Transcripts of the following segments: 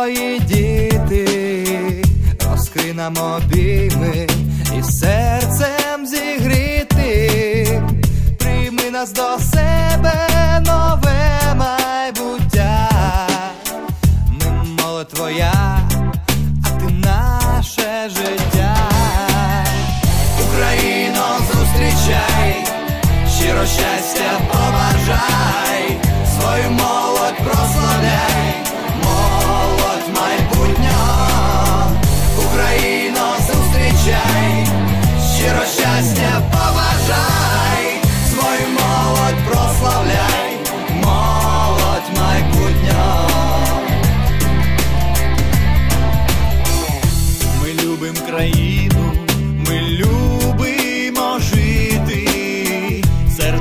твої діти, розкри нам обійми і серцем зігріти, прийми нас до себе нове майбуття. Ми молодь твоя, а ти наше життя. Україно, зустрічай, щиро щастя побажай,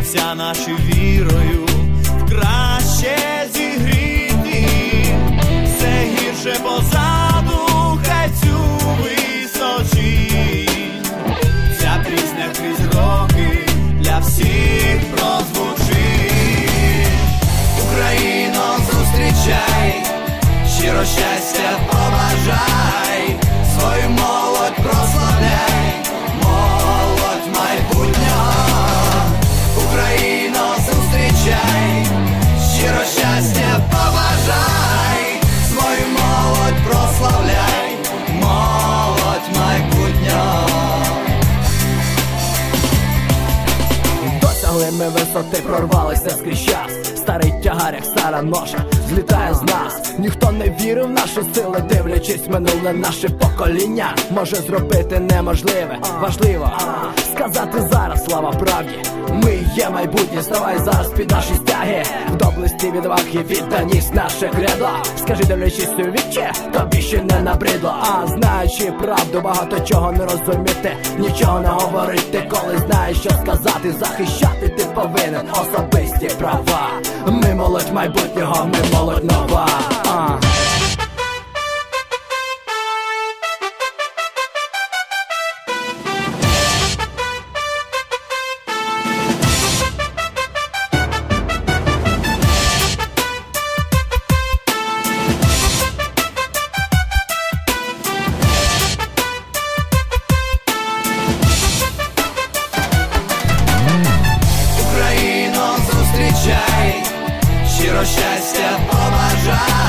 серця наші вірою краще зігріти, все гірше позаду, хай цю височить. Ця пісня крізь роки для всіх прозвучить. Україно, зустрічай, щиро щастя побажай, свою молодь прославляй, Досягли ми висоти, прорвалися скрізь час Старий тягар, як стара ноша, злітає з нас. Ніхто не вірив в наші сили, дивлячись минуле наше покоління. Може зробити неможливе, важливо сказати зараз слава правді. Ми є майбутнє, ставай зараз під наші стяги. В доблесті відваги відданість наше кредо Скажи, дивлячись у віче, тобі ще не набридло. А знаючи правду, багато чого не розуміти Нічого не говорити, коли знаєш, що сказати Захищати ти повинен особисті права Ми молодь майбутнього, ми молодь нова зустрічай,